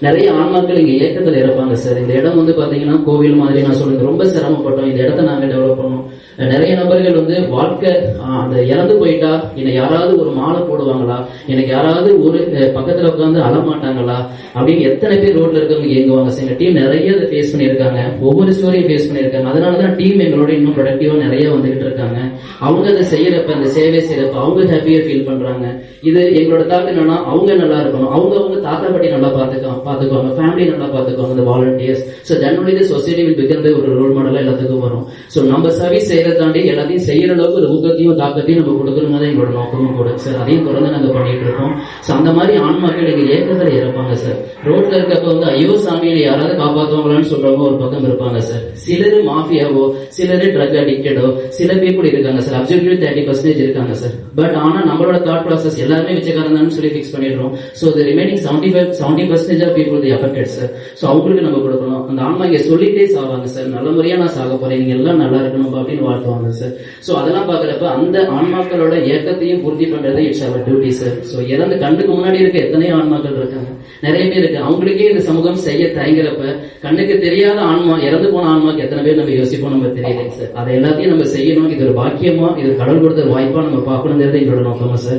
நிறைய ஆன்மாக்கள் இங்க ஏக்கத்துல இருப்பாங்க சார். இந்த இடம் வந்து பாத்தீங்கன்னா கோவில் மாதிரி நான் சொல்லுங்க ரொம்ப சிரமப்பட்டோம். இந்த இடத்த நாங்க டெவலப் பண்ணோம். நிறைய நபர்கள் வந்து வாழ்க்கை அந்த இறந்து போயிட்டா என்னை யாராவது ஒரு மாலை போடுவாங்களா? எனக்கு யாராவது ஒரு பக்கத்தில் பக்கத்துல உட்காந்து அழமாட்டாங்களா அப்படின்னு எத்தனை பேர் ரோட்ல இருக்கவங்க இயங்குவாங்க சார். எங்க டீம் நிறைய அதை ஃபேஸ் பண்ணியிருக்காங்க. ஒவ்வொரு ஸ்டோரியும் ஃபேஸ் பண்ணியிருக்காங்க. அதனாலதான் டீம் எங்களோட இன்னும் ப்ரொடக்டிவா நிறைய வந்துகிட்டு இருக்காங்க. அவங்க அதை செய்யறப்ப அந்த சேவை செய்யறப்ப அவங்க ஹாப்பியா ஃபீல் பண்றாங்க. இது எங்களோட தாக்கம் என்னன்னா அவங்க நல்லா இருக்கணும். அவங்க அவங்க தாத்தா பாட்டி நல்லா பார்த்துக்கலாம் பார்த்துக்கோங்க. ஃபேமிலி நல்லா பார்த்துக்கோங்க இந்த வாலண்டியர்ஸ் ஸோ ஜென்ரலி இந்த சொசைட்டி வில் பிகந்த ஒரு ரோல் மாடலாக எல்லாத்துக்கும் வரும். ஸோ நம்ம சர்வீஸ் செய்யறத தாண்டி எல்லாத்தையும் செய்யற அளவுக்கு ஒரு ஊக்கத்தையும் தாக்கத்தையும் நம்ம கொடுக்கணும். தான் எங்களோட நோக்கமும் கூட சார் அதையும் தொடர்ந்து நாங்கள் பண்ணிட்டு இருக்கோம். ஸோ அந்த மாதிரி ஆன்மாக்கள் எங்கள் ஏக்கத்தில் இறப்பாங்க சார் ரோட்ல இருக்கப்ப வந்து ஐயோ சாமியை யாராவது காப்பாற்றுவாங்களான்னு சொல்றவங்க ஒரு பக்கம் இருப்பாங்க சார் சிலர் மாஃபியாவோ சிலர் ட்ரக் அடிக்டடோ சில பீப்புள் இருக்காங்க சார் அப்சல்யூட்லி தேர்ட்டி பர்சன்டேஜ் இருக்காங்க சார் பட் ஆனால் நம்மளோட தாட் ப்ராசஸ் எல்லாருமே தான் சொல்லி ஃபிக்ஸ் பண்ணிடுறோம். So remaining seventy five seventy percentage of people the affected sir so அவங்களுக்கு நம்ம கொடுக்கணும். அந்த ஆன்மா சொல்லிட்டே சாவாங்க சார் நல்ல முறையா நான் சாக போறேன். நீங்கள் எல்லாம் நல்லா இருக்கணும் அப்படின்னு வாழ்த்துவாங்க சார் ஸோ அதெல்லாம் பாக்குறப்ப அந்த ஆன்மாக்களோட ஏக்கத்தையும் பூர்த்தி பண்ணுறது it's our duty sir so இறந்து கண்ணுக்கு முன்னாடி இருக்க எத்தனையோ ஆன்மாக்கள் இருக்காங்க. நிறைய பேர் இருக்கு அவங்களுக்கே இந்த சமூகம் செய்ய தயங்குறப்ப கண்ணுக்கு தெரியாத ஆன்மா இறந்து போன ஆன்மாக்கு எத்தனை பேர் நம்ம யோசிப்போம் நம்ம தெரியலைங்க சார் அதை எல்லாத்தையும் நம்ம செய்யணும். இது ஒரு பாக்கியமா இது கடல் கடவுள் கொடுத்த வாய்ப்பா நம்ம பார்க்கணுங்கிறது எங்களோட நோக்கமா சார்